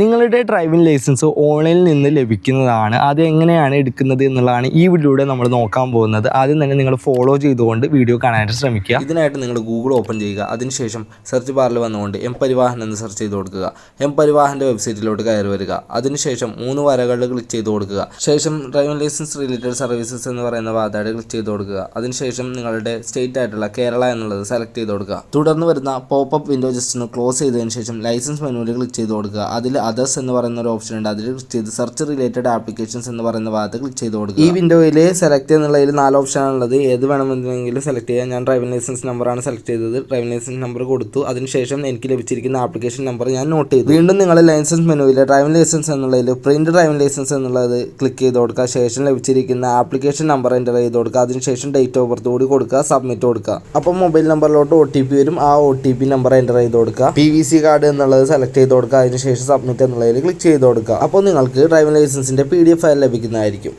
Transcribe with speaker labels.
Speaker 1: നിങ്ങളുടെ driving licence ഓൺലൈനിൽ നിന്ന് ലഭിക്കുന്നതാണ്. അത് എങ്ങനെയാണ് എടുക്കുന്നത് എന്നുള്ളതാണ് ഈ വീഡിയോയിലൂടെ നമ്മൾ നോക്കാൻ പോകുന്നത്. ആദ്യം തന്നെ നിങ്ങൾ ഫോളോ ചെയ്തുകൊണ്ട് വീഡിയോ കാണാനായിട്ട് ശ്രമിക്കുക. ഇതിനായിട്ട് നിങ്ങൾ ഗൂഗിൾ ഓപ്പൺ ചെയ്യുക. അതിനുശേഷം സെർച്ച് ബാറിൽ വന്നുകൊണ്ട് എം പരിവാഹൻ എന്ന് സെർച്ച് ചെയ്ത് കൊടുക്കുക. എം പരിവാഹന്റെ വെബ്സൈറ്റിലോട്ട് കയറി വരിക. അതിനുശേഷം മൂന്ന് വരകളിൽ ക്ലിക്ക് ചെയ്ത് കൊടുക്കുക. ശേഷം ഡ്രൈവിംഗ് ലൈസൻസ് റിലേറ്റഡ് സർവീസസ് എന്ന് പറയുന്ന ഭാഗത്തായിട്ട് ക്ലിക്ക് ചെയ്ത് കൊടുക്കുക. അതിനുശേഷം നിങ്ങളുടെ സ്റ്റേറ്റ് ആയിട്ടുള്ള കേരള എന്നുള്ളത് സെലക്ട് ചെയ്ത് കൊടുക്കുക. തുടർന്ന് വരുന്ന പോപ്പ് വിൻഡോ ജസ്റ്റ് ഒന്ന് ക്ലോസ് ചെയ്തതിനു ശേഷം ലൈസൻസ് മെനുവിൽ ക്ലിക്ക് ചെയ്ത് കൊടുക്കുക. അതിൽ അതേഴ്സ് എന്ന് പറയുന്ന ഒരു ഓപ്ഷൻ ഉണ്ട്. അതിൽ ക്ലിക്ക് ചെയ്ത് സെർച്ച് റിലേറ്റഡ് ആപ്ലിക്കേഷൻസ് എന്ന് പറയുന്ന ഭാഗത്ത് ക്ലിക്ക് ചെയ്ത് കൊടുക്കുക. ഈ വിൻഡോയിൽ സെലക്ട് എന്നുള്ളതിൽ നാല് ഓപ്ഷൻ ഉള്ളത്. ഏത് വേണമെന്നുണ്ടെങ്കിലും സെലക്ട് ചെയ്യാം. ഞാൻ ഡ്രൈവിംഗ് ലൈസൻസ് നമ്പറാണ് സെലക്ട് ചെയ്തത്. ഡ്രൈവിംഗ് ലൈസൻസ് നമ്പർ കൊടുത്തു. അതിനുശേഷം എനിക്ക് ലഭിച്ചിരിക്കുന്ന ആപ്ലിക്കേഷൻ നമ്പർ ഞാൻ നോട്ട് ചെയ്തു. വീണ്ടും നിങ്ങൾ ലൈസൻസ് മെനുവിൽ ഡ്രൈവിംഗ് ലൈസൻസ് എന്നുള്ളതിൽ പ്രിന്റ് ഡ്രൈവിംഗ് ലൈസൻസ് എന്നുള്ളത് ക്ലിക്ക് ചെയ്ത് കൊടുക്കുക. ശേഷം ലഭിച്ചിരിക്കുന്ന ആപ്ലിക്കേഷൻ നമ്പർ എന്റർ ചെയ്ത് കൊടുക്കുക. അതിനുശേഷം ഡേറ്റ് ഓഫ് ബർത്ത് കൂടി കൊടുക്കുക. സബ്മിറ്റ് കൊടുക്കുക. അപ്പോൾ മൊബൈൽ നമ്പറിലോട്ട് ഒ ടി പി വരും. ആ O T P number enter ചെയ്ത് കൊടുക്കുക. പി വി സി കാർഡ് എന്നുള്ളത് സെലക്ട് ചെയ്ത് കൊടുക്കുക. അതിനുശേഷം സബ്മിറ്റ് എന്നുള്ളതിൽ ക്ലിക്ക് ചെയ്ത് കൊടുക്കുക. അപ്പോൾ നിങ്ങൾക്ക് ഡ്രൈവിംഗ് ലൈസൻസിന്റെ പി ഡി എഫ് ഫയൽ ലഭിക്കുന്നതായിരിക്കും.